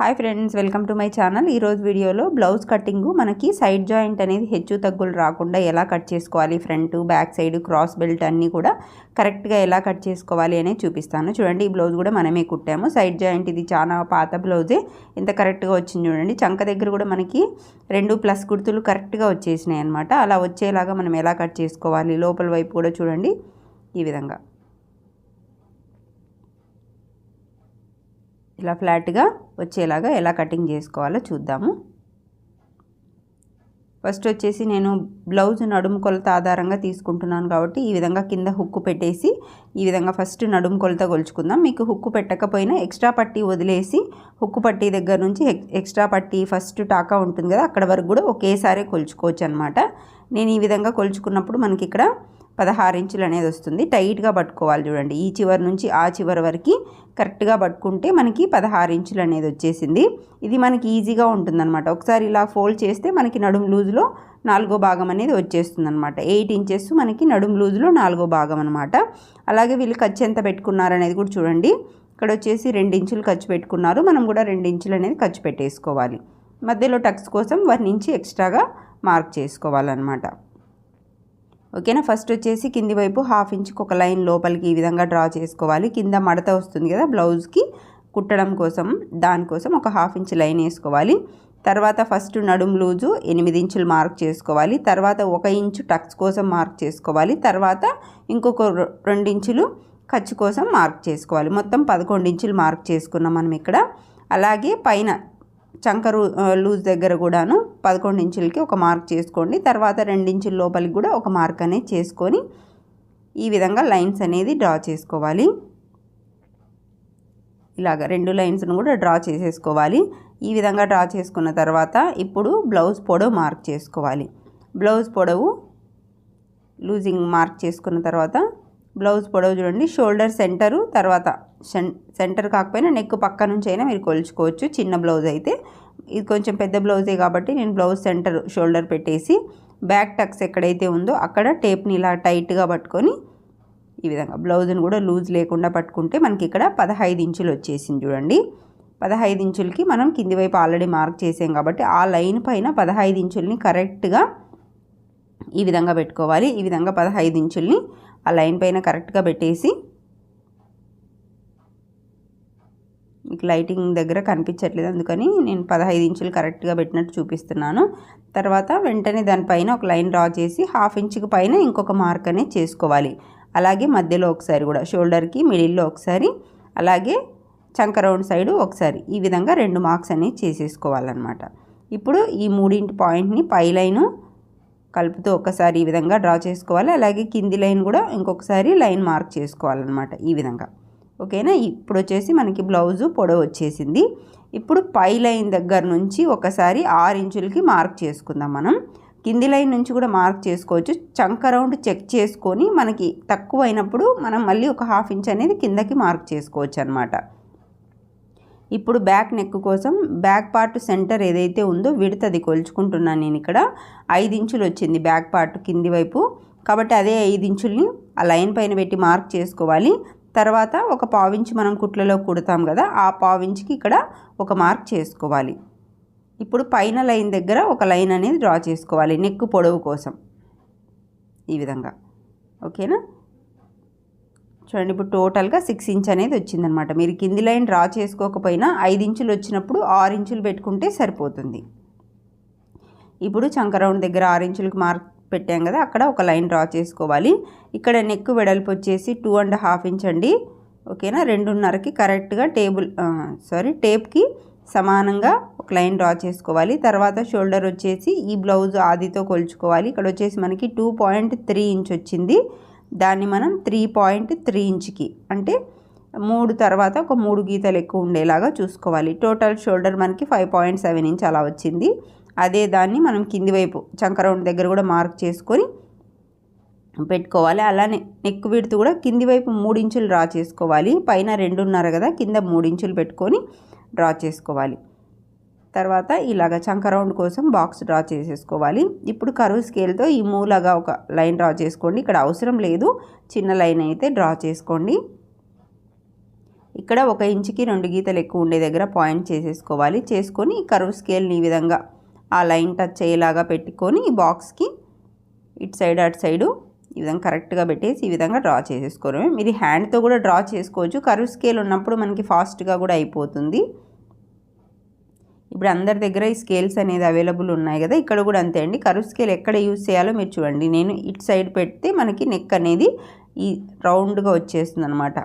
Hi friends welcome to my channel ఈరోజు వీడియోలో blouse cutting మనకి సైడ్ జాయింట్ అనేది హెచ్చు తగ్గులు రాకుండా ఎలా కట్ చేసుకోవాలి? Front back side cross belt అన్నీ కూడా కరెక్ట్గా ఎలా కట్ చేసుకోవాలి అనేది చూపిస్తాను. చూడండి ఈ బ్లౌజ్ కూడా మనమే కుట్టాము. సైడ్ జాయింట్ ఇది చాలా పాత బ్లౌజే ఇంత కరెక్ట్గా వచ్చింది చూడండి. చంక దగ్గర కూడా మనకి రెండు ప్లస్ గుర్తులు కరెక్ట్గా వచ్చేసినాయి అనమాట అలా వచ్చేలాగా మనం ఎలా కట్ చేసుకోవాలి? లోపల వైపు కూడా చూడండి. ఈ విధంగా. ఇలా ఫ్లాట్గా వచ్చేలాగా ఎలా కటింగ్ చేసుకోవాలో చూద్దాము. ఫస్ట్ వచ్చేసి నేను బ్లౌజ్ నడుము కొలత ఆధారంగా తీసుకుంటున్నాను కాబట్టి ఈ విధంగా కింద హుక్కు పెట్టేసి ఈ విధంగా ఫస్ట్ నడుము కొలత కొలుచుకుందాం. మీకు హుక్కు పెట్టకపోయినా ఎక్స్ట్రా పట్టీ వదిలేసి హుక్కు పట్టీ దగ్గర నుంచి ఎక్స్ట్రా పట్టీ ఫస్ట్ టాకా ఉంటుంది కదా అక్కడ వరకు కూడా ఒకేసారి కొలుచుకోవచ్చు అనమాట నేను ఈ విధంగా కొలుచుకున్నప్పుడు మనకి ఇక్కడ పదహారు ఇంచులు అనేది వస్తుంది. టైట్గా పట్టుకోవాలి చూడండి. ఈ చివరి నుంచి ఆ చివరి వరకు కరెక్ట్గా పట్టుకుంటే మనకి పదహారు ఇంచులు అనేది వచ్చేసింది. ఇది మనకి ఈజీగా ఉంటుందన్నమాట. ఒకసారి ఇలా ఫోల్డ్ చేస్తే మనకి నడుం లూజ్లో నాలుగో భాగం అనేది వచ్చేస్తుంది అనమాట ఎయిట్ ఇంచెస్ మనకి నడుం లూజ్లో నాలుగో భాగం అనమాట అలాగే వీళ్ళు ఖర్చు ఎంత పెట్టుకున్నారనేది కూడా చూడండి. ఇక్కడ వచ్చేసి రెండు ఇంచులు ఖర్చు పెట్టుకున్నారు. మనం కూడా రెండు ఇంచులు అనేది ఖర్చు పెట్టేసుకోవాలి. మధ్యలో టక్స్ కోసం వన్ ఇంచి ఎక్స్ట్రాగా మార్క్ చేసుకోవాలన్నమాట. ఓకేనా? ఫస్ట్ వచ్చేసి కింది వైపు హాఫ్ ఇంచ్కి ఒక లైన్ లోపలికి ఈ విధంగా డ్రా చేసుకోవాలి. కింద మడత వస్తుంది కదా బ్లౌజ్కి కుట్టడం కోసం దానికోసం ఒక హాఫ్ ఇంచ్ లైన్ వేసుకోవాలి. తర్వాత ఫస్ట్ నడుం లూజు ఎనిమిది ఇంచులు మార్క్ చేసుకోవాలి. తర్వాత ఒక ఇంచు టక్స్ కోసం మార్క్ చేసుకోవాలి. తర్వాత ఇంకొక రెండు ఇంచులు ఖర్చు కోసం మార్క్ చేసుకోవాలి. మొత్తం పదకొండు ఇంచులు మార్క్ చేసుకున్నాం మనం ఇక్కడ. అలాగే పైన చంకరు లూజ్ దగ్గర కూడాను పదకొండు ఇంచులకి ఒక మార్క్ చేసుకోండి. తర్వాత రెండించుల లోపలికి కూడా ఒక మార్క్ అనేది చేసుకొని ఈ విధంగా లైన్స్ అనేది డ్రా చేసుకోవాలి. ఇలాగ రెండు లైన్స్ను కూడా డ్రా చేసేసుకోవాలి. ఈ విధంగా డ్రా చేసుకున్న తర్వాత ఇప్పుడు బ్లౌజ్ పొడవు మార్క్ చేసుకోవాలి. బ్లౌజ్ పొడవు లూజింగ్ మార్క్ చేసుకున్న తర్వాత బ్లౌజ్ పొడవు చూడండి షోల్డర్ సెంటరు తర్వాత సెంటర్ కాకపోయినా నెక్ పక్క నుంచి అయినా మీరు కొలుచుకోవచ్చు. చిన్న బ్లౌజ్ అయితే. ఇది కొంచెం పెద్ద బ్లౌజే కాబట్టి నేను బ్లౌజ్ సెంటర్ షోల్డర్ పెట్టేసి బ్యాక్ టక్స్ ఎక్కడైతే ఉందో అక్కడ టేప్ని ఇలా టైట్గా పట్టుకొని ఈ విధంగా బ్లౌజ్ని కూడా లూజ్ లేకుండా పట్టుకుంటే మనకి ఇక్కడ పదహైదు ఇంచులు వచ్చేసింది చూడండి. పదహైదు ఇంచులకి మనం కింది వైపు ఆల్రెడీ మార్క్ చేసాం కాబట్టి ఆ లైన్ పైన పదహైదు ఇంచుల్ని కరెక్ట్గా ఈ విధంగా పెట్టుకోవాలి. ఈ విధంగా పదహైదు ఇంచుల్ని ఆ లైన్ పైన కరెక్ట్గా పెట్టేసి మీకు లైటింగ్ దగ్గర కనిపించట్లేదు. అందుకని నేను పదహైదు ఇంచులు కరెక్ట్గా పెట్టినట్టు చూపిస్తున్నాను. తర్వాత వెంటనే దానిపైన ఒక లైన్ డ్రా చేసి హాఫ్ ఇంచుకి పైన ఇంకొక మార్క్ అనేది చేసుకోవాలి. అలాగే మధ్యలో ఒకసారి కూడా షోల్డర్కి మిడిల్లో ఒకసారి అలాగే చంక రౌండ్ సైడు ఒకసారి ఈ విధంగా రెండు మార్క్స్ అనేవి చేసేసుకోవాలన్నమాట. ఇప్పుడు ఈ మూడింటి పాయింట్ని పై లైను కలుపుతూ ఒకసారి ఈ విధంగా డ్రా చేసుకోవాలి. అలాగే కింది లైన్ కూడా ఇంకొకసారి లైన్ మార్క్ చేసుకోవాలన్నమాట ఈ విధంగా. ఓకేనా? ఇప్పుడు వచ్చేసి మనకి బ్లౌజు పొడవు వచ్చేసింది. ఇప్పుడు పై లైన్ దగ్గర నుంచి ఒకసారి ఆరు ఇంచులకి మార్క్ చేసుకుందాం మనం. కింది లైన్ నుంచి కూడా మార్క్ చేసుకోవచ్చు. చంక రౌండ్ చెక్ చేసుకొని మనకి తక్కువ అయినప్పుడు మనం మళ్ళీ ఒక హాఫ్ ఇంచ్ అనేది కిందకి మార్క్ చేసుకోవచ్చు అనమాట ఇప్పుడు బ్యాక్ నెక్ కోసం బ్యాక్ పార్ట్ సెంటర్ ఏదైతే ఉందో విడతది కొలుచుకుంటున్నాను నేను ఇక్కడ. ఐదు ఇంచులు వచ్చింది బ్యాక్ పార్ట్ కింది వైపు. కాబట్టి అదే ఐదు ఇంచుల్ని ఆ లైన్ పైన పెట్టి మార్క్ చేసుకోవాలి. తర్వాత ఒక పావించి మనం కుట్లలో కుడతాం కదా ఆ పావించికి ఇక్కడ ఒక మార్క్ చేసుకోవాలి. ఇప్పుడు పైన లైన్ దగ్గర ఒక లైన్ అనేది డ్రా చేసుకోవాలి నెక్ పొడవు కోసం. ఈ విధంగా. ఓకేనా? చూడండి ఇప్పుడు టోటల్గా సిక్స్ ఇంచ్ అనేది వచ్చిందనమాట మీరు కింది లైన్ డ్రా చేసుకోకపోయినా ఐదు ఇంచులు వచ్చినప్పుడు ఆరు ఇంచులు పెట్టుకుంటే సరిపోతుంది. ఇప్పుడు చంకరౌండ్ దగ్గర ఆరు ఇంచులకు మార్క్ పెట్టాం కదా అక్కడ ఒక లైన్ డ్రా చేసుకోవాలి. ఇక్కడ నెక్ వెడల్పు వచ్చేసి టూ అండ్ హాఫ్ ఇంచ్ అండి. ఓకేనా రెండున్నరకి కరెక్ట్గా టేబుల్ సారీ టేప్కి సమానంగా ఒక లైన్ డ్రా చేసుకోవాలి. తర్వాత షోల్డర్ వచ్చేసి ఈ బ్లౌజ్ ఆదితో కొలుచుకోవాలి. ఇక్కడ వచ్చేసి మనకి టూ పాయింట్ త్రీ ఇంచ్ వచ్చింది. దాన్ని మనం త్రీ పాయింట్ త్రీ ఇంచ్కి అంటే మూడు తర్వాత ఒక మూడు గీతలు ఎక్కువ ఉండేలాగా చూసుకోవాలి. టోటల్ షోల్డర్ మనకి ఫైవ్ పాయింట్ సెవెన్ ఇంచ్ అలా వచ్చింది. అదే దాన్ని మనం కింది వైపు చంకరౌండ్ దగ్గర కూడా మార్క్ చేసుకొని పెట్టుకోవాలి. అలానే నెక్ విడుతు కూడా కింది వైపు మూడు ఇంచులు డ్రా చేసుకోవాలి. పైన రెండున్నర కదా కింద మూడు ఇంచులు పెట్టుకొని డ్రా చేసుకోవాలి. తర్వాత ఇలాగ చంక రౌండ్ కోసం బాక్స్ డ్రా చేసేసుకోవాలి. ఇప్పుడు కరువు స్కేల్తో ఈ మూలగా ఒక లైన్ డ్రా చేసుకోండి. ఇక్కడ అవసరం లేదు. చిన్న లైన్ అయితే డ్రా చేసుకోండి. ఇక్కడ ఒక ఇంచుకి రెండు గీతలు ఎక్కువ ఉండే దగ్గర పాయింట్ చేసేసుకోవాలి. చేసుకొని కరువు స్కేల్ని ఈ విధంగా ఆ లైన్ టచ్ అయ్యేలాగా పెట్టుకొని ఈ బాక్స్కి ఇటు సైడ్ అటు సైడు ఈ విధంగా కరెక్ట్గా పెట్టేసి ఈ విధంగా డ్రా చేసేసుకోవడమే. మీరు హ్యాండ్తో కూడా డ్రా చేసుకోవచ్చు. కరువు స్కేల్ ఉన్నప్పుడు మనకి ఫాస్ట్గా కూడా అయిపోతుంది. ఇప్పుడు అందరి దగ్గర ఈ స్కేల్స్ అనేది అవైలబుల్ ఉన్నాయి కదా ఇక్కడ కూడా అంతే అండి. కరువు స్కేల్ ఎక్కడ యూజ్ చేయాలో మీరు చూడండి. నేను ఇటు సైడ్ పెడితే మనకి నెక్ అనేది ఈ రౌండ్గా వచ్చేస్తుంది అనమాట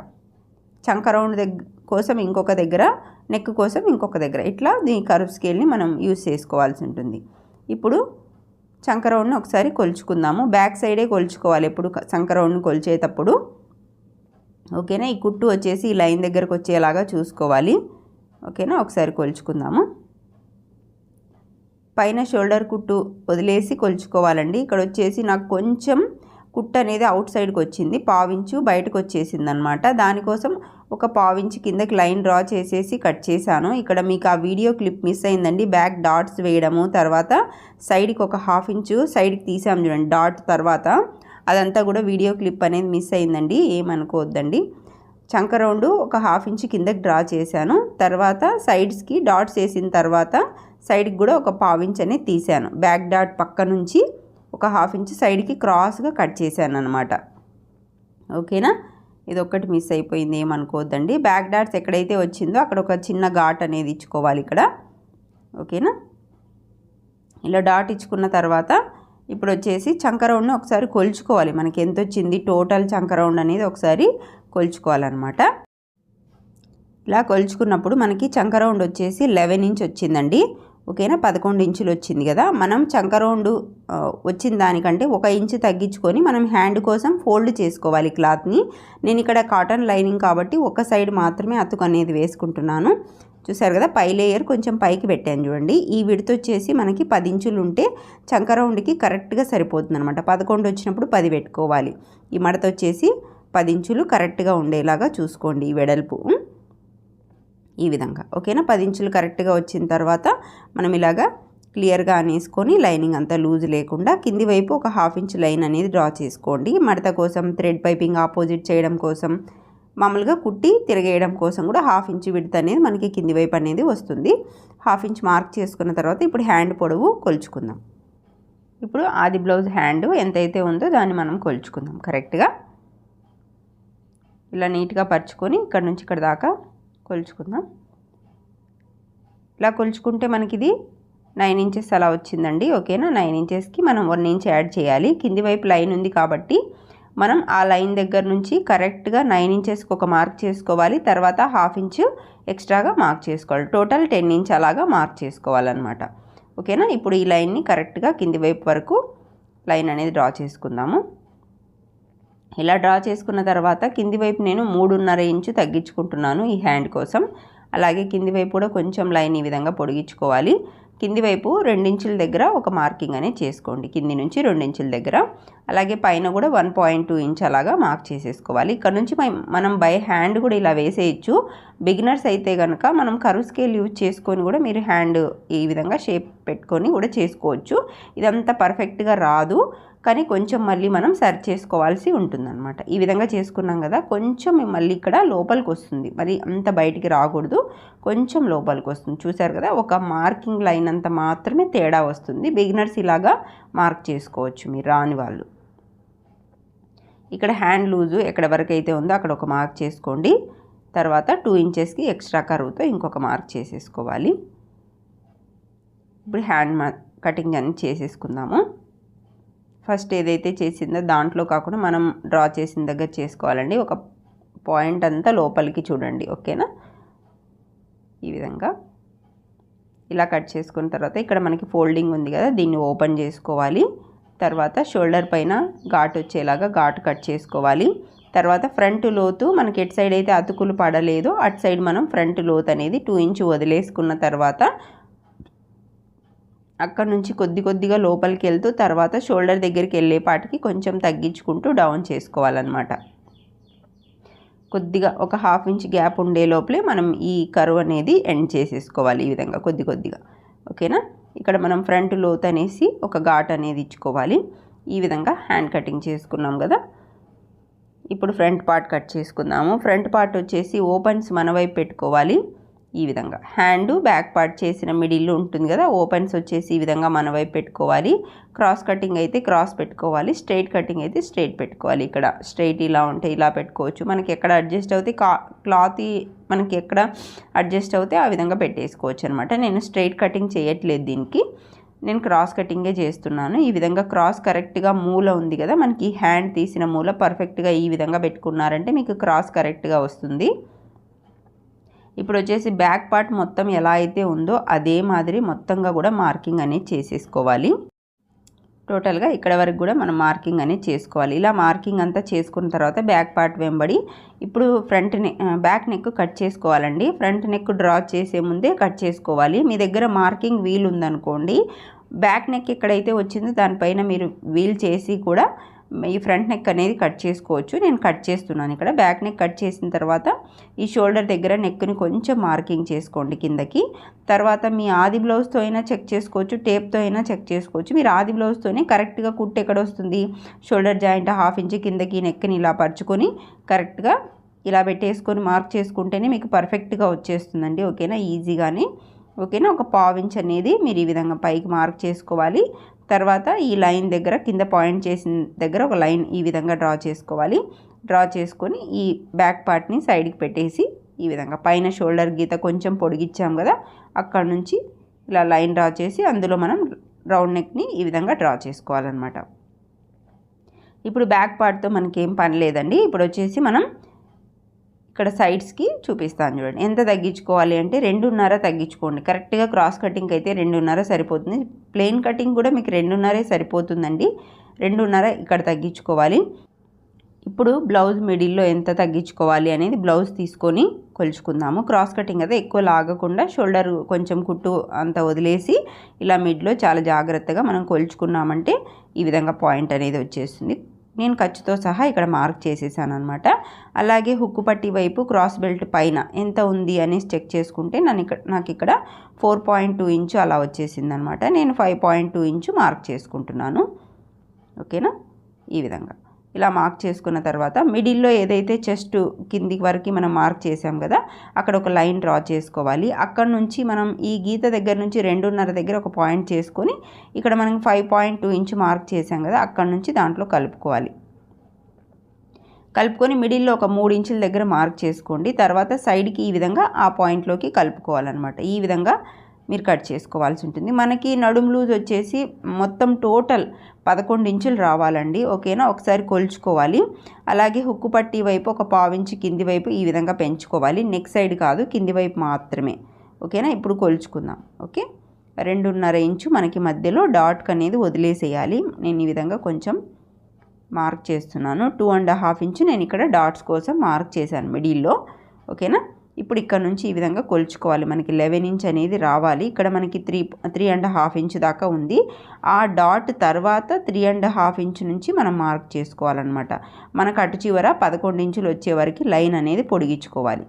చంక రౌండ్ దగ్గర కోసం ఇంకొక దగ్గర నెక్ కోసం ఇంకొక దగ్గర. ఇట్లా దీని కరువు స్కేల్ని మనం యూజ్ చేసుకోవాల్సి ఉంటుంది. ఇప్పుడు చంక రౌండ్ని ఒకసారి కొలుచుకుందాము. బ్యాక్ సైడే కొలుచుకోవాలి ఎప్పుడు చంక రౌండ్ని కొలిచేటప్పుడు. ఓకేనా? ఈ కుట్టు వచ్చేసి ఈ లైన్ దగ్గరకు వచ్చేలాగా చూసుకోవాలి. ఓకేనా? ఒకసారి కొలుచుకుందాము. పైన షోల్డర్ కుట్టు వదిలేసి కొలుచుకోవాలండి. ఇక్కడ వచ్చేసి నాకు కొంచెం కుట్టు అనేది అవుట్ సైడ్కి వచ్చింది. పావించు బయటకు వచ్చేసింది అనమాట దానికోసం ఒక పావించి కిందకి లైన్ డ్రా చేసేసి కట్ చేశాను. ఇక్కడ మీకు ఆ వీడియో క్లిప్ మిస్ అయిందండి. బ్యాక్ డాట్స్ వేయడము తర్వాత సైడ్కి ఒక హాఫ్ ఇంచు సైడ్కి తీసాం చూడండి డాట్ తర్వాత. అదంతా కూడా వీడియో క్లిప్ అనేది మిస్ అయిందండి ఏమనుకోవద్దండి. చంక రౌండ్ ఒక హాఫ్ ఇంచ్ కిందకి డ్రా చేశాను. తర్వాత సైడ్స్కి డాట్స్ వేసిన తర్వాత సైడ్కి కూడా ఒక పావించ్ అనేది తీసాను బ్యాక్ డాట్ పక్క నుంచి ఒక హాఫ్ ఇంచ్ సైడ్కి క్రాస్గా కట్ చేశాను అనమాట ఓకేనా? ఇది ఒక్కటి మిస్ అయిపోయింది ఏమనుకోవద్దండి. బ్యాక్ డాట్స్ ఎక్కడైతే వచ్చిందో అక్కడ ఒక చిన్న ఘాట్ అనేది ఇచ్చుకోవాలి ఇక్కడ. ఓకేనా? ఇలా డాట్ ఇచ్చుకున్న తర్వాత ఇప్పుడు వచ్చేసి చంక రౌండ్ని ఒకసారి కొలుచుకోవాలి. మనకి ఎంత వచ్చింది? టోటల్ చంక రౌండ్ అనేది ఒకసారి కొలుచుకోవాలన్నమాట. ఇలా కొలుచుకున్నప్పుడు మనకి చంక రౌండ్ వచ్చేసి లెవెన్ ఇంచ్ వచ్చిందండి. ఓకేనా? పదకొండు ఇంచులు వచ్చింది కదా? మనం చంక రౌండ్ వచ్చిన దానికంటే ఒక ఇంచు తగ్గించుకొని మనం హ్యాండ్ కోసం ఫోల్డ్ చేసుకోవాలి క్లాత్ని. నేను ఇక్కడ కాటన్ లైనింగ్ కాబట్టి ఒక సైడ్ మాత్రమే అతుకు అనేది వేసుకుంటున్నాను. చూసారు కదా? పై లేయర్ కొంచెం పైకి పెట్టాను చూడండి. ఈ విడత వచ్చేసి మనకి పది ఇంచులు ఉంటే చంక రౌండ్కి కరెక్ట్గా సరిపోతుంది అనమాట పదకొండు వచ్చినప్పుడు పది పెట్టుకోవాలి. ఈ మడత వచ్చేసి పది ఇంచులు కరెక్ట్గా ఉండేలాగా చూసుకోండి ఈ వెడల్పు. ఈ విధంగా. ఓకేనా? పది ఇంచులు కరెక్ట్గా వచ్చిన తర్వాత మనం ఇలాగా క్లియర్గా అనేసుకొని లైనింగ్ అంతా లూజ్ లేకుండా కింది వైపు ఒక హాఫ్ ఇంచ్ లైన్ అనేది డ్రా చేసుకోండి. మడత కోసం థ్రెడ్ పైపింగ్ ఆపోజిట్ చేయడం కోసం మామూలుగా కుట్టి తిరగేయడం కోసం కూడా హాఫ్ ఇంచ్ విడత అనేది మనకి కింది వైపు అనేది వస్తుంది. హాఫ్ ఇంచ్ మార్క్ చేసుకున్న తర్వాత ఇప్పుడు హ్యాండ్ పొడవు కొలుచుకుందాం. ఇప్పుడు ఆది బ్లౌజ్ హ్యాండ్ ఎంతైతే ఉందో దాన్ని మనం కొలుచుకుందాం. కరెక్ట్గా? ఇలా నీట్గా పరుచుకొని ఇక్కడ నుంచి ఇక్కడ దాకా కొలుచుకుందాం. ఇలా కొలుచుకుంటే మనకి ఇది నైన్ ఇంచెస్ అలా వచ్చిందండి. ఓకేనా? నైన్ ఇంచెస్కి మనం వన్ ఇంచ్ యాడ్ చేయాలి. కింది వైపు లైన్ ఉంది కాబట్టి మనం ఆ లైన్ దగ్గర నుంచి కరెక్ట్గా నైన్ ఇంచెస్కి ఒక మార్క్ చేసుకోవాలి. తర్వాత హాఫ్ ఇంచు ఎక్స్ట్రాగా మార్క్ చేసుకోవాలి. టోటల్ టెన్ ఇంచ్ అలాగా మార్క్ చేసుకోవాలన్నమాట. ఓకేనా? ఇప్పుడు ఈ లైన్ని కరెక్ట్గా కింది వైపు వరకు లైన్ అనేది డ్రా చేసుకుందాము. ఇలా డ్రా చేసుకున్న తర్వాత కింది వైపు నేను మూడున్నర ఇంచు తగ్గించుకుంటున్నాను ఈ హ్యాండ్ కోసం. అలాగే కింది వైపు కూడా కొంచెం లైన్ ఈ విధంగా పొడిగించుకోవాలి. కింది వైపు రెండించుల దగ్గర ఒక మార్కింగ్ అనేది చేసుకోండి. కింది నుంచి రెండించుల దగ్గర. అలాగే పైన కూడా వన్ పాయింట్ టూ ఇంచ్ అలాగా మార్క్ చేసేసుకోవాలి. ఇక్కడ నుంచి మనం బై హ్యాండ్ కూడా ఇలా వేసేయచ్చు. బిగినర్స్ అయితే కనుక మనం కరువు స్కేల్ యూజ్ చేసుకొని కూడా మీరు హ్యాండ్ ఈ విధంగా షేప్ పెట్టుకొని కూడా చేసుకోవచ్చు. ఇదంతా పర్ఫెక్ట్గా రాదు. కానీ కొంచెం మళ్ళీ మనం సర్చ్ చేసుకోవాల్సి ఉంటుందన్నమాట. ఈ విధంగా చేసుకున్నాం కదా కొంచెం మళ్ళీ ఇక్కడ లోపలికి వస్తుంది. మరి అంత బయటికి రాకూడదు కొంచెం లోపలికి వస్తుంది. చూసారు కదా ఒక మార్కింగ్ లైన్ అంత మాత్రమే తేడా వస్తుంది. బిగినర్స్ ఇలాగా మార్క్ చేసుకోవచ్చు మీరు రాని వాళ్ళు. ఇక్కడ హ్యాండ్ లూజు ఎక్కడ వరకు అయితే ఉందో అక్కడ ఒక మార్క్ చేసుకోండి. తర్వాత టూ ఇంచెస్కి ఎక్స్ట్రా కరువుతో ఇంకొక మార్క్ చేసేసుకోవాలి. ఇప్పుడు హ్యాండ్ కటింగ్ అని చేసేసుకుందాము. ఫస్ట్ ఏదైతే చేసిందో దాంట్లో కాకుండా మనం డ్రా చేసిన దగ్గర చేసుకోవాలండి. ఒక పాయింట్ అంతా లోపలికి చూడండి ఓకేనా? ఈ విధంగా. ఇలా కట్ చేసుకున్న తర్వాత ఇక్కడ మనకి ఫోల్డింగ్ ఉంది కదా దీన్ని ఓపెన్ చేసుకోవాలి. తర్వాత షోల్డర్ పైన ఘాట్ వచ్చేలాగా ఘాట్ కట్ చేసుకోవాలి. తర్వాత ఫ్రంట్ లోతు మనకి ఎటు సైడ్ అయితే అతుకులు పడలేదో అటు సైడ్ మనం ఫ్రంట్ లోతు అనేది టూ ఇంచ్ వదిలేసుకున్న తర్వాత అక్కడ నుంచి కొద్ది కొద్దిగా లోపలికి వెళ్తూ తర్వాత షోల్డర్ దగ్గరికి వెళ్ళేపాటికి కొంచెం తగ్గించుకుంటూ డౌన్ చేసుకోవాలన్నమాట. కొద్దిగా ఒక హాఫ్ ఇంచ్ గ్యాప్ ఉండే లోపలే మనం ఈ కరువు అనేది ఎండ్ చేసేసుకోవాలి ఈ విధంగా కొద్ది కొద్దిగా. ఓకేనా? ఇక్కడ మనం ఫ్రంట్ లోత్ అనేసి ఒక ఘాట్ అనేది ఇచ్చుకోవాలి. ఈ విధంగా హ్యాండ్ కటింగ్ చేసుకున్నాం కదా? ఇప్పుడు ఫ్రంట్ పార్ట్ కట్ చేసుకుందాము. ఫ్రంట్ పార్ట్ వచ్చేసి ఓపెన్స్ మన వైపు పెట్టుకోవాలి. ఈ విధంగా. హ్యాండ్ బ్యాక్ పార్ట్ చేసిన మిడిల్ ఉంటుంది కదా ఓపెన్స్ వచ్చేసి ఈ విధంగా మన వైపు పెట్టుకోవాలి. క్రాస్ కటింగ్ అయితే క్రాస్ పెట్టుకోవాలి స్ట్రైట్ కటింగ్ అయితే స్ట్రైట్ పెట్టుకోవాలి. ఇక్కడ స్ట్రైట్ ఇలా ఉంటే ఇలా పెట్టుకోవచ్చు. మనకి ఎక్కడ అడ్జస్ట్ అవుతే క్లాత్ మనకి ఎక్కడ అడ్జస్ట్ అవుతే ఆ విధంగా పెట్టేసుకోవచ్చు అనమాట నేను స్ట్రైట్ కటింగ్ చేయట్లేదు దీనికి. నేను క్రాస్ కటింగే చేస్తున్నాను. ఈ విధంగా క్రాస్ కరెక్ట్గా మూల ఉంది కదా మనకి హ్యాండ్ తీసిన మూల పర్ఫెక్ట్గా ఈ విధంగా పెట్టుకున్నారంటే మీకు క్రాస్ కరెక్ట్గా వస్తుంది. ఇప్పుడు వచ్చేసి బ్యాక్ పార్ట్ మొత్తం ఎలా అయితే ఉందో అదే మాదిరి మొత్తంగా కూడా మార్కింగ్ అనేది చేసేసుకోవాలి. టోటల్గా ఇక్కడ వరకు కూడా మనం మార్కింగ్ అనేది చేసుకోవాలి. ఇలా మార్కింగ్ అంతా చేసుకున్న తర్వాత బ్యాక్ పార్ట్ వెంబడి ఇప్పుడు front neck back neck cut చేసుకోవాలండి. ఫ్రంట్ నెక్ డ్రా చేసే ముందే కట్ చేసుకోవాలి. మీ దగ్గర మార్కింగ్ వీల్ ఉందనుకోండి బ్యాక్ నెక్ ఎక్కడైతే వచ్చిందో దానిపైన మీరు వీల్ చేసి కూడా ఈ ఫ్రంట్ నెక్ అనేది కట్ చేసుకోవచ్చు. నేను కట్ చేస్తున్నాను ఇక్కడ. బ్యాక్ నెక్ కట్ చేసిన తర్వాత ఈ షోల్డర్ దగ్గర నెక్ని కొంచెం మార్కింగ్ చేసుకోండి కిందకి. తర్వాత మీ ఆది బ్లౌజ్తో అయినా చెక్ చేసుకోవచ్చు టేప్తో అయినా చెక్ చేసుకోవచ్చు. మీరు ఆది బ్లౌజ్తోనే కరెక్ట్గా కుట్టు ఎక్కడ వస్తుంది? షోల్డర్ జాయింట్ హాఫ్ ఇంచ్ కిందకి నెక్ని ఇలా పరుచుకొని కరెక్ట్గా ఇలా పెట్టేసుకొని మార్క్ చేసుకుంటేనే మీకు పర్ఫెక్ట్గా వచ్చేస్తుందండి. ఓకేనా? ఈజీగానే. ఓకేనా? ఒక పావించ్ అనేది మీరు ఈ విధంగా పైకి మార్క్ చేసుకోవాలి. తర్వాత ఈ లైన్ దగ్గర కింద పాయింట్ చేసిన దగ్గర ఒక లైన్ ఈ విధంగా డ్రా చేసుకోవాలి. డ్రా చేసుకొని ఈ బ్యాక్ పార్ట్ని సైడ్కి పెట్టేసి ఈ విధంగా పైన షోల్డర్ గీత కొంచెం పొడిగిచ్చాం కదా అక్కడ నుంచి ఇలా లైన్ డ్రా చేసి అందులో మనం రౌండ్ నెక్ని ఈ విధంగా డ్రా చేసుకోవాలన్నమాట. ఇప్పుడు బ్యాక్ పార్ట్తో మనకేం పని లేదండి. ఇప్పుడు వచ్చేసి మనం ఇక్కడ సైడ్స్కి చూపిస్తాను చూడండి. ఎంత తగ్గించుకోవాలి అంటే రెండున్నర తగ్గించుకోండి. కరెక్ట్గా క్రాస్ కటింగ్ అయితే రెండున్నర సరిపోతుంది. ప్లెయిన్ కటింగ్ కూడా మీకు రెండున్నరే సరిపోతుందండి. రెండున్నర ఇక్కడ తగ్గించుకోవాలి. ఇప్పుడు బ్లౌజ్ మిడిల్లో ఎంత తగ్గించుకోవాలి అనేది బ్లౌజ్ తీసుకొని కొలుచుకుందాము. క్రాస్ కటింగ్ అయితే ఎక్కువ లాగకుండా షోల్డర్ కొంచెం కుట్టు అంత వదిలేసి ఇలా మిడ్లో చాలా జాగ్రత్తగా మనం కొలుచుకున్నామంటే ఈ విధంగా పాయింట్ అనేది వచ్చేస్తుంది. నేను ఖర్చుతో సహా ఇక్కడ మార్క్ చేసేసాను అనమాట అలాగే హుక్కు పట్టి వైపు క్రాస్ బెల్ట్ పైన ఎంత ఉంది అనేసి చెక్ చేసుకుంటే నన్ను ఇక్కడ నాకు ఇక్కడ ఫోర్ పాయింట్ టూ ఇంచు అలా వచ్చేసింది అనమాట నేను five point two inch mark చేసుకుంటున్నాను. ఓకేనా? ఈ విధంగా. ఇలా మార్క్ చేసుకున్న తర్వాత మిడిల్లో ఏదైతే చెస్ట్ కింది వరకు మనం మార్క్ చేసాం కదా అక్కడ ఒక లైన్ డ్రా చేసుకోవాలి. అక్కడ నుంచి మనం ఈ గీత దగ్గర నుంచి రెండున్నర దగ్గర ఒక పాయింట్ చేసుకొని ఇక్కడ మనం five point two inch mark చేసాం కదా అక్కడ నుంచి దాంట్లో కలుపుకోవాలి. కలుపుకొని మిడిల్లో ఒక మూడు ఇంచుల దగ్గర మార్క్ చేసుకోండి. తర్వాత సైడ్కి ఈ విధంగా ఆ పాయింట్లోకి కలుపుకోవాలన్నమాట. ఈ విధంగా మీరు కట్ చేసుకోవాల్సి ఉంటుంది. మనకి నడుము లూజ్ వచ్చేసి మొత్తం టోటల్ పదకొండు ఇంచులు రావాలండి. ఓకేనా? ఒకసారి కొలుచుకోవాలి. అలాగే హుక్కు పట్టి వైపు ఒక పావించి కింది వైపు ఈ విధంగా పెంచుకోవాలి. నెక్ సైడ్ కాదు కింది వైపు మాత్రమే. ఓకేనా? ఇప్పుడు కొలుచుకుందాం. ఓకే? రెండున్నర ఇంచు మనకి మధ్యలో డాట్ అనేది వదిలేసేయాలి. నేను ఈ విధంగా కొంచెం మార్క్ చేస్తున్నాను. టూ అండ్ హాఫ్ ఇంచు నేను ఇక్కడ డాట్స్ కోసం మార్క్ చేశాను మిడిల్లో. ఓకేనా? ఇప్పుడు ఇక్కడ నుంచి ఈ విధంగా కొలుచుకోవాలి. మనకి లెవెన్ ఇంచ్ అనేది రావాలి. ఇక్కడ మనకి three three and half inch దాకా ఉంది. ఆ డాట్ తర్వాత త్రీ అండ్ హాఫ్ ఇంచ్ నుంచి మనం మార్క్ చేసుకోవాలన్నమాట. మనకు అటు చివర పదకొండు ఇంచులు వచ్చే వరకు లైన్ అనేది పొడిగించుకోవాలి.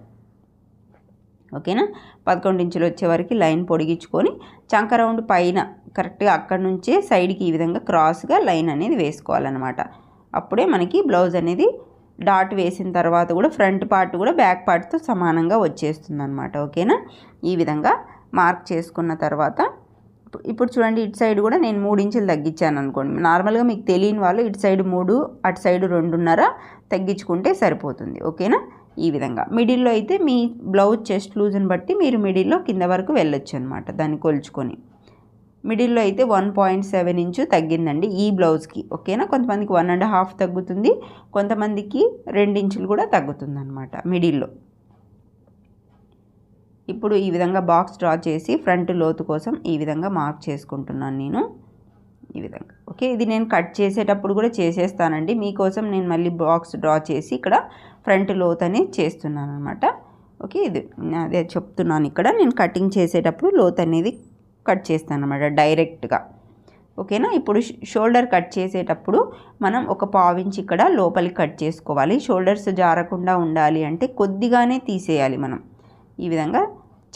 ఓకేనా? పదకొండు ఇంచులు వచ్చే వరకు లైన్ పొడిగించుకొని చంక రౌండ్ పైన కరెక్ట్గా అక్కడ నుంచే సైడ్కి ఈ విధంగా క్రాస్గా లైన్ అనేది వేసుకోవాలన్నమాట. అప్పుడే మనకి బ్లౌజ్ అనేది డాట్ వేసిన తర్వాత కూడా ఫ్రంట్ పార్ట్ కూడా బ్యాక్ పార్ట్తో సమానంగా వచ్చేస్తుంది అనమాట ఓకేనా? ఈ విధంగా మార్క్ చేసుకున్న తర్వాత ఇప్పుడు చూడండి ఇటు సైడ్ కూడా నేను మూడు ఇంచులు తగ్గించాను అనుకోండి. నార్మల్గా మీకు తెలియని వాళ్ళు ఇటు సైడ్ మూడు అటు సైడ్ రెండున్నర తగ్గించుకుంటే సరిపోతుంది ఓకేనా? ఈ విధంగా. మిడిల్లో అయితే మీ బ్లౌజ్ చెస్ట్ లూజ్ని బట్టి మీరు మిడిల్లో కింద వరకు వెళ్ళొచ్చు అనమాట దాన్ని కొలుచుకొని. మిడిల్లో అయితే వన్ పాయింట్ సెవెన్ ఇంచు తగ్గిందండి ఈ బ్లౌజ్కి ఓకేనా? కొంతమందికి వన్ అండ్ హాఫ్ తగ్గుతుంది కొంతమందికి రెండు ఇంచులు కూడా తగ్గుతుంది అనమాట మిడిల్లో. ఇప్పుడు ఈ విధంగా బాక్స్ డ్రా చేసి ఫ్రంట్ లోతు కోసం ఈ విధంగా మార్క్ చేసుకుంటున్నాను నేను. ఈ విధంగా ఓకే? ఇది నేను కట్ చేసేటప్పుడు కూడా చేసేస్తానండి. మీకోసం నేను మళ్ళీ బాక్స్ డ్రా చేసి ఇక్కడ ఫ్రంట్ లోత్ అనేది చేస్తున్నాను అనమాట ఓకే? ఇది అదే చెప్తున్నాను ఇక్కడ. నేను కటింగ్ చేసేటప్పుడు లోత్ అనేది కట్ చేస్తాను అనమాట డైరెక్ట్గా. ఓకేనా? ఇప్పుడు షోల్డర్ కట్ చేసేటప్పుడు మనం ఒక పావించి ఇక్కడ లోపలికి కట్ చేసుకోవాలి. షోల్డర్స్ జారకుండా ఉండాలి అంటే కొద్దిగానే తీసేయాలి మనం. ఈ విధంగా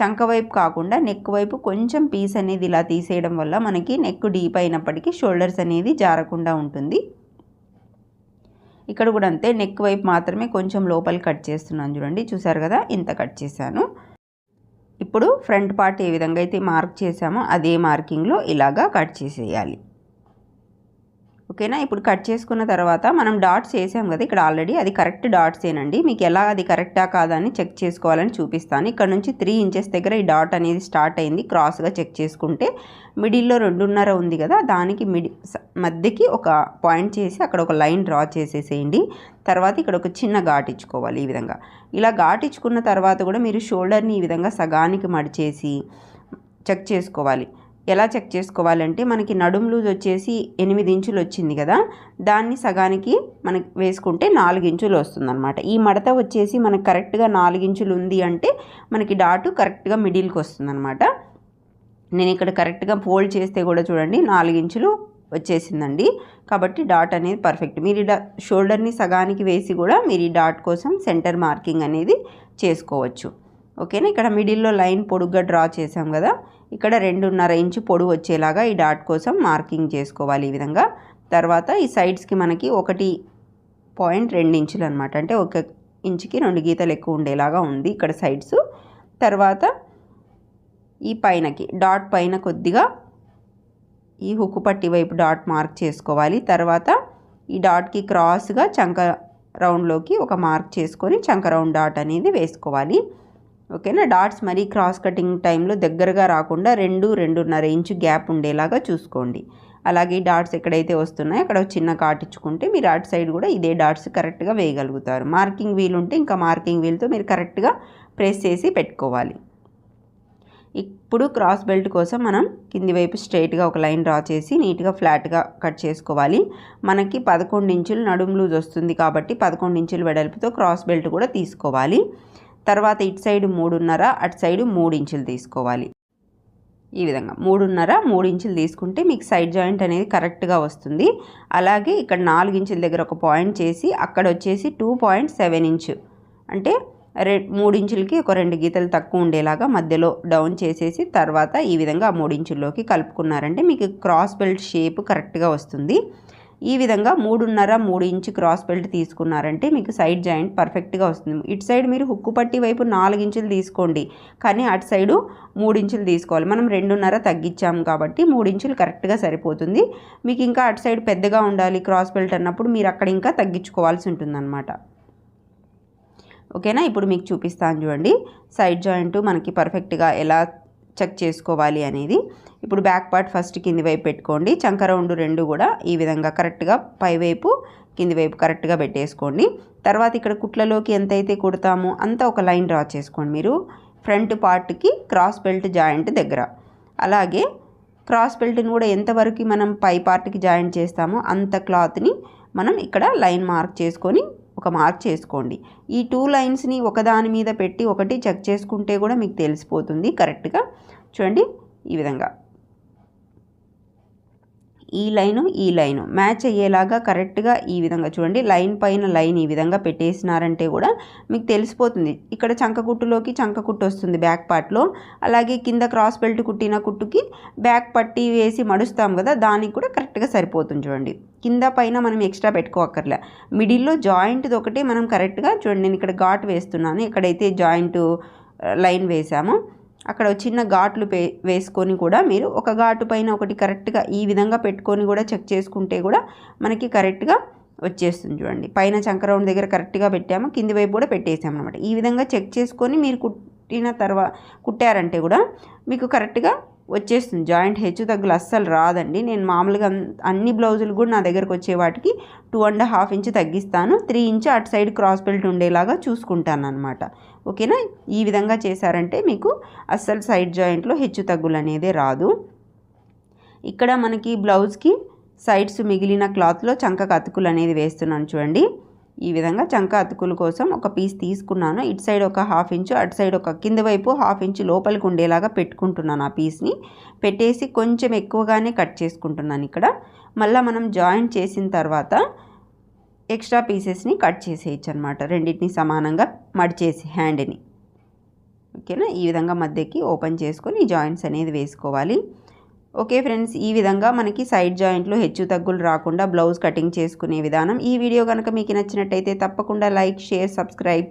చంక వైపు కాకుండా నెక్ వైపు కొంచెం పీస్ అనేది ఇలా తీసేయడం వల్ల మనకి నెక్ డీప్ అయినప్పటికీ షోల్డర్స్ అనేది జారకుండా ఉంటుంది. ఇక్కడ కూడా అంతే నెక్ వైపు మాత్రమే కొంచెం లోపల కట్ చేస్తున్నాను చూడండి. చూసారు కదా? ఇంత కట్ చేశాను. ఇప్పుడు ఫ్రంట్ పార్ట్ ఏ విధంగా అయితే మార్క్ చేసామో అదే మార్కింగ్లో ఇలాగా కట్ చేసేయాలి. ఓకేనా? ఇప్పుడు కట్ చేసుకున్న తర్వాత మనం డాట్స్ వేసాం కదా ఇక్కడ ఆల్రెడీ అది కరెక్ట్ డాట్స్ ఏనండి. మీకు ఎలా అది కరెక్టా కాదా అని చెక్ చేసుకోవాలని చూపిస్తాను. ఇక్కడ నుంచి త్రీ ఇంచెస్ దగ్గర ఈ డాట్ అనేది స్టార్ట్ అయింది క్రాస్గా చెక్ చేసుకుంటే. మిడిల్లో రెండున్నర ఉంది కదా దానికి మిడి మధ్యకి ఒక పాయింట్ చేసి అక్కడ ఒక లైన్ డ్రా చేసేసేయండి. తర్వాత ఇక్కడ ఒక చిన్న ఘాట్ ఇచ్చుకోవాలి ఈ విధంగా. ఇలా ఘాట్ ఇచ్చుకున్న తర్వాత కూడా మీరు షోల్డర్ని ఈ విధంగా సగానికి మడిచేసి చెక్ చేసుకోవాలి. ఎలా చెక్ చేసుకోవాలంటే మనకి నడుం లూజ్ వచ్చేసి ఎనిమిది ఇంచులు వచ్చింది కదా దాన్ని సగానికి మనకి వేసుకుంటే నాలుగు ఇంచులు వస్తుందన్నమాట. ఈ మడత వచ్చేసి మనకు కరెక్ట్గా నాలుగు ఇంచులు ఉంది అంటే మనకి డాటు కరెక్ట్గా మిడిల్కి వస్తుందన్నమాట. నేను ఇక్కడ కరెక్ట్గా ఫోల్డ్ చేస్తే కూడా చూడండి నాలుగు ఇంచులు వచ్చేసిందండి. కాబట్టి డాట్ అనేది పర్ఫెక్ట్. మీరు డా షోల్డర్ని సగానికి వేసి కూడా మీరు ఈ డాట్ కోసం సెంటర్ మార్కింగ్ అనేది చేసుకోవచ్చు. ఓకేనా? ఇక్కడ మిడిల్లో లైన్ పొడుగ్గా డ్రా చేసాం కదా ఇక్కడ రెండున్నర ఇంచు పొడు వచ్చేలాగా ఈ డాట్ కోసం మార్కింగ్ చేసుకోవాలి ఈ విధంగా. తర్వాత ఈ సైడ్స్కి మనకి ఒకటి పాయింట్ రెండు ఇంచులు అనమాట అంటే ఒక ఇంచుకి రెండు గీతలు ఎక్కువ ఉండేలాగా ఉంది ఇక్కడ సైడ్స్. తర్వాత ఈ పైనకి డాట్ పైన కొద్దిగా ఈ హుక్కు పట్టి వైపు డాట్ మార్క్ చేసుకోవాలి. తర్వాత ఈ డాట్కి క్రాస్గా చంక రౌండ్లోకి ఒక మార్క్ చేసుకొని చంక రౌండ్ డాట్ అనేది వేసుకోవాలి. ఓకేనా? డాట్స్ మరీ క్రాస్ కటింగ్ టైంలో దగ్గరగా రాకుండా రెండు రెండున్నర ఇంచు గ్యాప్ ఉండేలాగా చూసుకోండి. అలాగే డాట్స్ ఎక్కడైతే వస్తున్నాయో అక్కడ చిన్న కాటించుకుంటే మీరు అటు సైడ్ కూడా ఇదే డాట్స్ కరెక్ట్గా వేయగలుగుతారు. మార్కింగ్ వీల్ ఉంటే ఇంకా మార్కింగ్ వీల్తో మీరు కరెక్ట్గా ప్రెస్ చేసి పెట్టుకోవాలి. ఇప్పుడు క్రాస్ బెల్ట్ కోసం మనం కింది వైపు స్ట్రైట్గా ఒక లైన్ డ్రా చేసి నీట్గా ఫ్లాట్గా కట్ చేసుకోవాలి. మనకి పదకొండు ఇంచులు నడుము లూజ్ వస్తుంది కాబట్టి పదకొండు ఇంచులు వెడల్పుతో క్రాస్ బెల్ట్ కూడా తీసుకోవాలి. తర్వాత ఇటు సైడ్ మూడున్నర అటు సైడ్ మూడు ఇంచులు తీసుకోవాలి. ఈ విధంగా మూడున్నర మూడు ఇంచులు తీసుకుంటే మీకు సైడ్ జాయింట్ అనేది కరెక్ట్గా వస్తుంది. అలాగే ఇక్కడ నాలుగు ఇంచుల దగ్గర ఒక పాయింట్ చేసి అక్కడ వచ్చేసి టూ పాయింట్ సెవెన్ ఇంచు. అంటే రె మూడు ఇంచులకి ఒక రెండు గీతలు తక్కువ ఉండేలాగా మధ్యలో డౌన్ చేసేసి తర్వాత ఈ విధంగా మూడు ఇంచుల్లోకి కలుపుకున్నారంటే మీకు క్రాస్ బెల్ట్ షేప్ కరెక్ట్గా వస్తుంది. ఈ విధంగా మూడున్నర మూడు ఇంచు క్రాస్ బెల్ట్ తీసుకున్నారంటే మీకు సైడ్ జాయింట్ పర్ఫెక్ట్గా వస్తుంది. ఇటు సైడ్ మీరు హుక్కు పట్టి వైపు నాలుగు ఇంచులు తీసుకోండి. కానీ అటు సైడు మూడు ఇంచులు తీసుకోవాలి. మనం రెండున్నర తగ్గించాము కాబట్టి మూడు ఇంచులు కరెక్ట్గా సరిపోతుంది. మీకు ఇంకా అటు సైడ్ పెద్దగా ఉండాలి క్రాస్ బెల్ట్ అన్నప్పుడు మీరు అక్కడ ఇంకా తగ్గించుకోవాల్సి ఉంటుందన్నమాట. ఓకేనా? ఇప్పుడు మీకు చూపిస్తాను చూడండి. సైడ్ జాయింట్ మనకి పర్ఫెక్ట్గా ఎలా చెక్ చేసుకోవాలి అనేది. ఇప్పుడు బ్యాక్ పార్ట్ ఫస్ట్ కింది వైపు పెట్టుకోండి. చంక రౌండ్ రెండు కూడా ఈ విధంగా కరెక్ట్గా పై వైపు కింది వైపు కరెక్ట్గా పెట్టేసుకోండి. తర్వాత ఇక్కడ కుట్లలోకి ఎంతైతే కుడతామో అంత ఒక లైన్ డ్రా చేసుకోండి మీరు. ఫ్రంట్ పార్ట్కి క్రాస్ బెల్ట్ జాయింట్ దగ్గర. అలాగే క్రాస్ బెల్ట్ని కూడా ఎంతవరకు మనం పై పార్ట్కి జాయింట్ చేస్తామో అంత క్లాత్ని మనం ఇక్కడ లైన్ మార్క్ చేసుకొని ఒక మార్క్ చేసుకోండి. ఈ టూ లైన్స్ని ఒకదాని మీద పెట్టి ఒకటి చెక్ చేసుకుంటే కూడా మీకు తెలిసిపోతుంది. కరెక్ట్గా? చూడండి ఈ విధంగా. ఈ లైను ఈ లైను. మ్యాచ్ అయ్యేలాగా కరెక్ట్గా ఈ విధంగా చూడండి. లైన్ పైన లైన్ ఈ విధంగా పెట్టేసినారంటే కూడా మీకు తెలిసిపోతుంది. ఇక్కడ చంకకుట్టులోకి చంకకుట్టు వస్తుంది బ్యాక్ పార్ట్లో. అలాగే కింద క్రాస్ బెల్ట్ కుట్టిన కుట్టుకి బ్యాక్ పట్టి వేసి మడుస్తాం కదా దానికి కూడా కరెక్ట్గా సరిపోతుంది చూడండి. కింద పైన మనం ఎక్స్ట్రా పెట్టుకోకర్లే మిడిల్లో జాయింట్ది ఒకటి మనం కరెక్ట్గా చూడండి. నేను ఇక్కడ ఘాట్ వేస్తున్నాను. ఎక్కడైతే జాయింట్ లైన్ వేసామో అక్కడ చిన్న ఘాట్లు పే వేసుకొని కూడా మీరు ఒక ఘాటు పైన ఒకటి కరెక్ట్గా ఈ విధంగా పెట్టుకొని కూడా చెక్ చేసుకుంటే కూడా మనకి కరెక్ట్గా వచ్చేస్తుంది చూడండి. పైన చంకరౌండ్ దగ్గర కరెక్ట్గా పెట్టాము కింది వైపు కూడా పెట్టేసాము అనమాట ఈ విధంగా చెక్ చేసుకొని మీరు కుట్టిన తర్వాత కుట్టారంటే కూడా మీకు కరెక్ట్గా వచ్చేస్తుంది. జాయింట్ హెచ్చు తగ్గులు అస్సలు రాదండి. నేను మామూలుగా అన్ని బ్లౌజులు కూడా నా దగ్గరకు వచ్చే వాటికి టూ అండ్ హాఫ్ ఇంచ్ తగ్గిస్తాను. త్రీ ఇంచ్ అటు సైడ్ క్రాస్ బెల్ట్ ఉండేలాగా చూసుకుంటాను అనమాట ఓకేనా? ఈ విధంగా చేశారంటే మీకు అస్సలు సైడ్ జాయింట్లో హెచ్చు తగ్గులు అనేది రాదు. ఇక్కడ మనకి బ్లౌజ్కి సైడ్స్ మిగిలిన క్లాత్లో చంక కతుకులు అనేది వేస్తున్నాను చూడండి. ఈ విధంగా చంక అతుకుల కోసం ఒక పీస్ తీసుకున్నాను. ఇటు సైడ్ ఒక హాఫ్ ఇంచు అటు సైడ్ ఒక కింద వైపు హాఫ్ ఇంచు లోపలికి ఉండేలాగా పెట్టుకుంటున్నాను ఆ పీస్ని. పెట్టేసి కొంచెం ఎక్కువగానే కట్ చేసుకుంటున్నాను ఇక్కడ. మళ్ళీ మనం జాయింట్ చేసిన తర్వాత ఎక్స్ట్రా పీసెస్ని కట్ చేసేయచ్చు అనమాట రెండింటిని సమానంగా మడిచేసి హ్యాండ్ని. ఓకేనా? ఈ విధంగా మధ్యకి ఓపెన్ చేసుకొని జాయింట్స్ అనేది వేసుకోవాలి. ఓకే ఫ్రెండ్స్ ఈ విధంగా మనకి సైడ్ జాయింట్లో హెచ్చు తగ్గులు రాకుండా బ్లౌజ్ కటింగ్ చేసుకునే విధానం. ఈ వీడియో కనుక మీకు నచ్చినట్టయితే తప్పకుండా లైక్ షేర్ సబ్స్క్రైబ్.